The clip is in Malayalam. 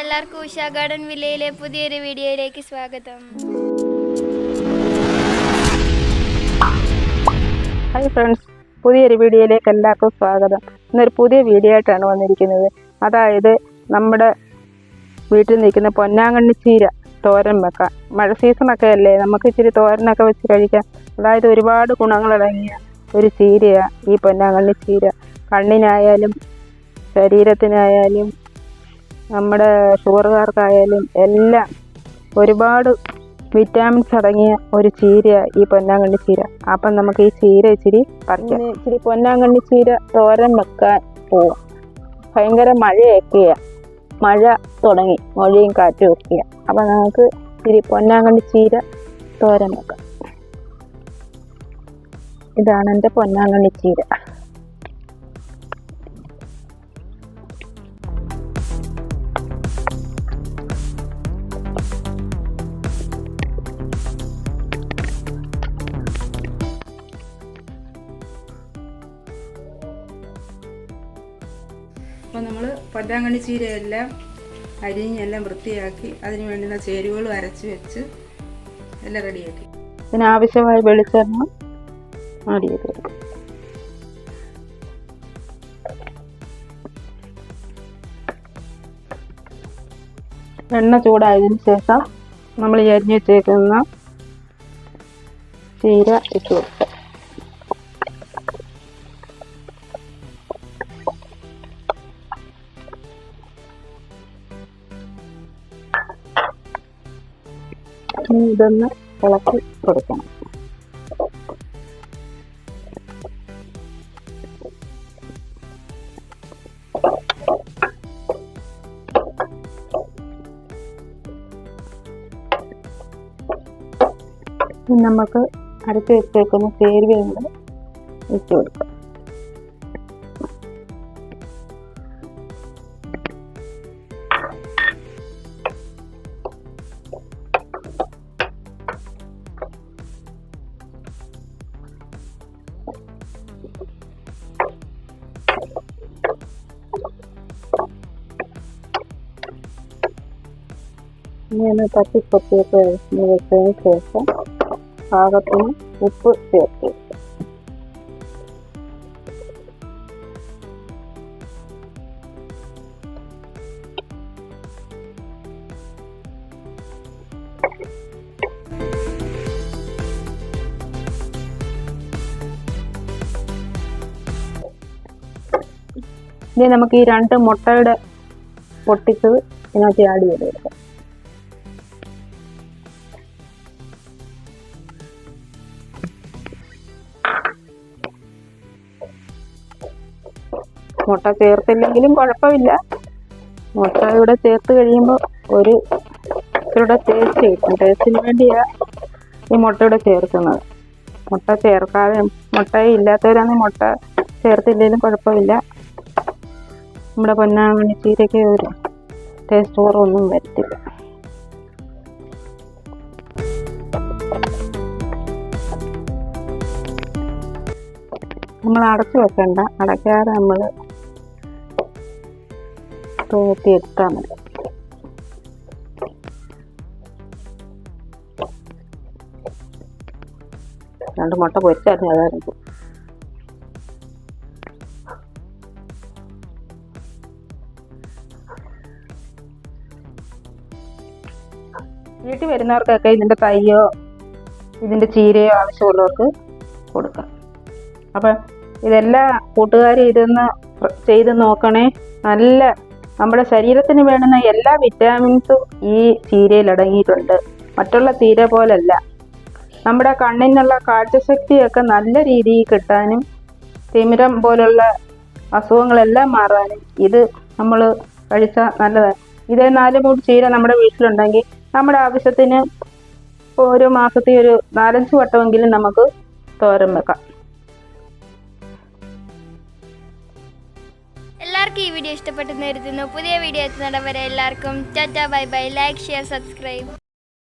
എല്ലാവർക്കും ഉഷ ഗാർഡൻ വില്ലയിലെ പുതിയൊരു വീഡിയോയിലേക്ക് സ്വാഗതം. ഹായ് ഫ്രണ്ട്സ് പുതിയൊരു വീഡിയോയിലേക്ക് എല്ലാവർക്കും സ്വാഗതം. ഇന്നൊരു പുതിയ വീഡിയോ ആയിട്ടാണ് വന്നിരിക്കുന്നത്. അതായത് നമ്മുടെ വീട്ടിൽ നിൽക്കുന്ന പൊന്നാങ്കണ്ണി ചീര തോരൻ വെക്കാം. മഴ സീസണൊക്കെ അല്ലേ നമുക്ക് ഇച്ചിരി തോരനൊക്കെ വെച്ച് കഴിക്കാം. അതായത് ഒരുപാട് ഗുണങ്ങളടങ്ങിയ ഒരു ചീരയാണ് ഈ പൊന്നാങ്കണ്ണി ചീര. കണ്ണിനായാലും ശരീരത്തിനായാലും നമ്മുടെ ഷുഗറുകാർക്കായാലും എല്ലാം ഒരുപാട് വിറ്റാമിൻസ് അടങ്ങിയ ഒരു ചീര ഈ പൊന്നാങ്കണ്ണി ചീര. അപ്പം നമുക്ക് ഈ ചീര ഇച്ചിരി ഇനി ഇച്ചിരി പൊന്നാങ്കണ്ണി ചീര തോരൻ വെക്കാൻ പോവാം. ഭയങ്കര മഴയൊക്കെയാ. മഴ തുടങ്ങി. മഴയും കാറ്റും ഒക്കെയാ. അപ്പം നമുക്ക് ഇച്ചിരി പൊന്നാങ്കണ്ണി ചീര തോരൻ വെക്കാം. ഇതാണ് എന്റെ പൊന്നാങ്കണ്ണി ചീര. അപ്പോൾ നമ്മൾ പൊറ്റാങ്കണ്ണി ചീരയെല്ലാം അരിഞ്ഞെല്ലാം വൃത്തിയാക്കി അതിന് വേണ്ടുന്ന ചേരുവകൾ അരച്ച് വെച്ച് എല്ലാം റെഡിയാക്കി. ഇതിനാവശ്യമായ വെളിച്ചെണ്ണ ആഡ് ചെയ്ത് എണ്ണ ചൂടായതിനു ശേഷം നമ്മൾ ഈ അരിഞ്ഞു വെച്ചേക്കുന്ന ചീര ഇട്ട് കൊടുക്കാം. ഇനി ഇതൊന്ന് ഇളക്കി കൊടുക്കണം. നമുക്ക് അടുത്ത് വെച്ചേക്കുന്ന ചേരുവയും കൂടെ വെച്ച് കൊടുക്കാം. ഇനി തട്ടിപ്പൊട്ടിയൊക്കെ തട്ടിപ്പൊത്തിയൊക്കെ വെച്ചതിന് ശേഷം പാകത്തിന് ഉപ്പ് ചേർത്ത്. ഇനി നമുക്ക് ഈ രണ്ട് മുട്ടയുടെ പൊട്ടിച്ചത് ഇതിനകത്ത് ആഡ് ചെയ്ത് കൊടുക്കാം മുട്ട ചേർത്തില്ലെങ്കിലും കുഴപ്പമില്ല. മുട്ട ഇവിടെ ചേർത്ത് കഴിയുമ്പോൾ ഒരു ഇവിടെ ടേസ്റ്റ് കിട്ടും. ടേസ്റ്റിന് വേണ്ടിയാണ് ഈ മുട്ട ഇവിടെ ചേർക്കുന്നത്. മുട്ട ചേർക്കാതെ മുട്ട ഇല്ലാത്തവരാണെങ്കിൽ മുട്ട ചേർത്തില്ലെങ്കിലും കുഴപ്പമില്ല. നമ്മുടെ പൊന്നാമണി ചീരയ്ക്ക് ഒരു ടേസ്റ്റ് കുറവൊന്നും വരത്തില്ല. നമ്മൾ അടച്ചു വെക്കണ്ട. അടയ്ക്കാതെ നമ്മൾ തോത്തി എടുത്താൽ മതി രണ്ട് മുട്ട പൊരിച്ചായിരുന്നു അതായിരുന്നു വീട്ടിൽ വരുന്നവർക്കൊക്കെ ഇതിന്റെ തൈയോ ഇതിന്റെ ചീരയോ ആവശ്യമുള്ളവർക്ക് കൊടുക്കാം. അപ്പം ഇതെല്ലാ കൂട്ടുകാരും ഇതൊന്ന് ചെയ്ത് നോക്കണേ. നല്ല നമ്മുടെ ശരീരത്തിന് വേണ്ടുന്ന എല്ലാ വിറ്റാമിൻസും ഈ ചീരയിൽ അടങ്ങിയിട്ടുണ്ട്. മറ്റുള്ള ചീര പോലല്ല. നമ്മുടെ കണ്ണിനുള്ള കാഴ്ചശക്തിയൊക്കെ നല്ല രീതിയിൽ കിട്ടാനും തിമിരം പോലുള്ള അസുഖങ്ങളെല്ലാം മാറാനും ഇത് നമ്മൾ കഴിച്ചാൽ നല്ലതാണ് ഇതേ നാല് മൂട് ചീര നമ്മുടെ വീട്ടിലുണ്ടെങ്കിൽ നമ്മുടെ ആവശ്യത്തിന് ഒരു മാസത്തിൽ ഒരു നാലഞ്ച് വട്ടമെങ്കിലും നമുക്ക് തോരൻ വെക്കാം. എല്ലാവർക്കും ഈ വീഡിയോ ഇഷ്ടപ്പെട്ടെന്ന് കരുതുന്നു. പുതിയ വീഡിയോ എത്തുന്നിടം വരെ എല്ലാവർക്കും tata bye bye. Like share subscribe